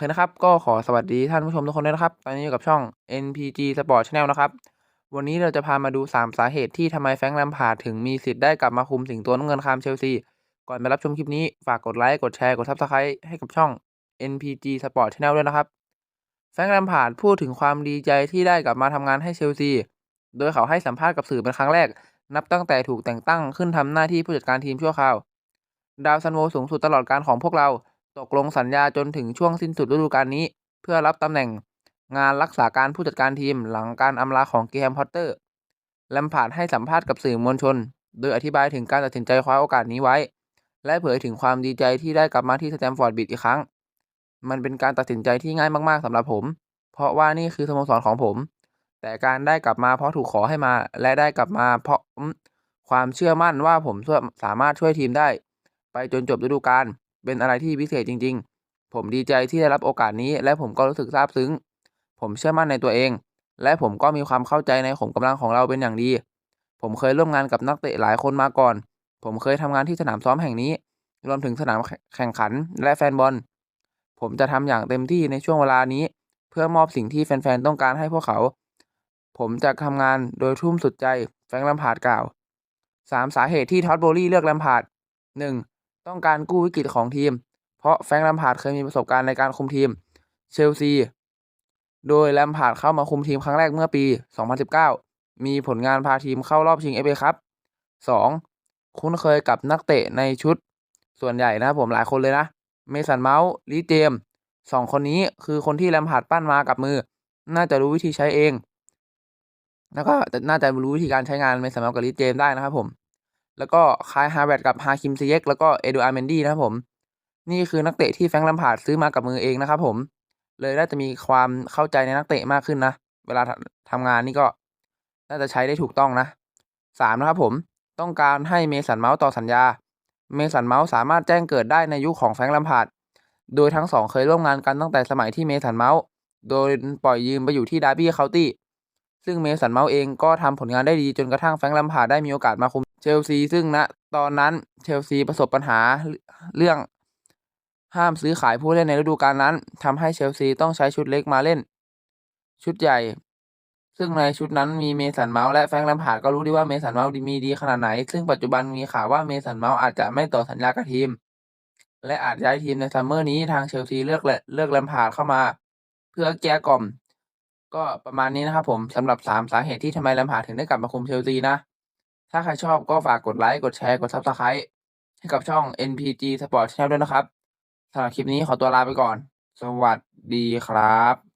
เคนะครับ ก็ขอสวัสดีท่านผู้ชมทุกคนด้วยนะครับ ตอนนี้อยู่กับช่อง NPG Sport Channel นะครับ วันนี้เราจะพามาดู 3 สาเหตุที่ทำไมแฟรงค์แลมพาดถึงมีสิทธิ์ได้กลับมาคุมสิงโตน้ำเงินคามเชลซี ก่อนไปรับชมคลิปนี้ ฝากกดไลค์ กดแชร์ กด Subscribe ให้กับช่อง NPG Sport Channel ด้วยนะครับ แฟรงค์แลมพาดพูดถึงความดีใจที่ได้กลับมาทำงานให้เชลซี โดยเขาให้สัมภาษณ์กับสื่อเป็นครั้งแรก นับตั้งแต่ถูกแต่งตั้งขึ้นทำหน้าที่ผู้จัดการทีมชั่วคราว ดาวซันโวสูงสุดตลอดการของพวกเรา ตกลงสัญญาจนถึงช่วงสิ้นสุดฤดูกาลนี้ เพื่อรับตำแหน่งงานรักษาการผู้จัดการทีมหลังการอำลาของเกมพอตเตอร์แลมพาร์ดให้สัมภาษณ์กับสื่อมวลชน โดยอธิบายถึงการตัดสินใจคว้าโอกาสนี้ไว้ และเผยถึงความดีใจที่ได้กลับมาที่สแตมฟอร์ดบิดอีกครั้ง มันเป็นการตัดสินใจที่ง่ายมากๆสำหรับผม เพราะว่านี่คือสโมสรของผม แต่การได้กลับมาเพราะถูกขอให้มา และได้กลับมาเพราะความเชื่อมั่นว่าผมสามารถช่วยทีมได้ ไปจนจบฤดูกาล เป็นอะไรที่พิเศษจริง ๆ ผมดีใจที่ได้รับโอกาสนี้ และผมก็รู้สึกซาบซึ้ง ผมเชื่อมั่นในตัวเอง และผมก็มีความเข้าใจในขมกำลังของเราเป็นอย่างดี ผมเคยร่วมงานกับนักเตะหลายคนมาก่อน ผมเคยทำงานที่สนามซ้อมแห่งนี้ รวมถึงสนามแข่งขันและแฟนบอล ผมจะทำอย่างเต็มที่ในช่วงเวลานี้ เพื่อมอบสิ่งที่แฟนๆต้องการให้พวกเขา ผมจะทำงานโดยทุ่มสุดใจ แฟรงค์แลมพาร์ดกล่าว 3 สาเหตุที่ท็อตโบลี่เลือกแลมพาร์ด 1. ต้องการกู้วิกฤตของทีม เพราะแฟรงค์แลมพาร์ดเคยมีประสบการณ์ในการคุมทีมเชลซี โดยแลมพาร์ดเข้ามาคุมทีมครั้งแรกเมื่อปี 2019 มีผลงานพาทีมเข้ารอบชิงเอฟเอครับ 2. คุ้นเคยกับนักเตะในชุดส่วนใหญ่นะครับผมหลายคนเลยนะ เมสันเมาส์ลีเจมสองคนนี้คือคนที่แลมพาร์ดปั้นมากับมือ น่าจะรู้วิธีใช้เอง แล้วก็น่าจะรู้วิธีการใช้งานเมสันเมาส์กับลีเจมได้นะครับผม แล้วก็คายฮาร์แวร์ดกับฮาคิมซีเยกแล้วก็เอดูอาร์เมนดี้นะครับผม นี่คือนักเตะที่แฟงลมพาร์ดซื้อมากับมือเองนะครับผม เลยน่าจะมีความเข้าใจในนักเตะมากขึ้นนะ เวลาทำงานนี่ก็น่าจะใช้ได้ถูกต้องนะสามนะครับผมต้องการให้เมสันเมาส์ต่อสัญญา เมสันเมาส์สามารถแจ้งเกิดได้ในยุคของแฟงลมพาร์ดโดยทั้งสองเคยร่วมงานกันตั้งแต่สมัยที่เมสันเมาส์โดยปล่อยยืมไปอยู่ที่ดาร์บี้เคาน์ตี้ ซึ่งเมสันเมาส์เองก็ทำผลงานได้ดีจนกระทั่งแฟรงค์แลมพาดได้มีโอกาสมาคุมเชลซี ซึ่งณนะตอนนั้นเชลซีประสบปัญหาเรื่องห้ามซื้อขายผู้เล่นในฤดูกาลนั้นทำให้เชลซีต้องใช้ชุดเล็กมาเล่น ชุดใหญ่ ซึ่งในชุดนั้นมีเมสันเมาส์และแฟรงค์แลมพาดก็รู้ดีว่าเมสันเมาส์มีดีขนาดไหน ซึ่งปัจจุบันมีข่าวว่าเมสันเมาส์อาจจะไม่ต่อสัญญากับทีม และอาจย้ายทีมในซัมเมอร์นี้ทางเชลซีเลือกเลือกแลมพาร์ดเข้ามา เพื่อแก้กล่อม ก็ประมาณนี้นะครับผมสำหรับสามสาเหตุที่ทำไมลำหาถึงได้กลับมาคุมเชลซีนะ ถ้าใครชอบก็ฝากกดไลค์ กดแชร์ กดซับสไครต์ให้กับช่อง NPG Sport Channel ด้วยนะครับสำหรับคลิปนี้ขอตัวลาไปก่อน สวัสดีครับ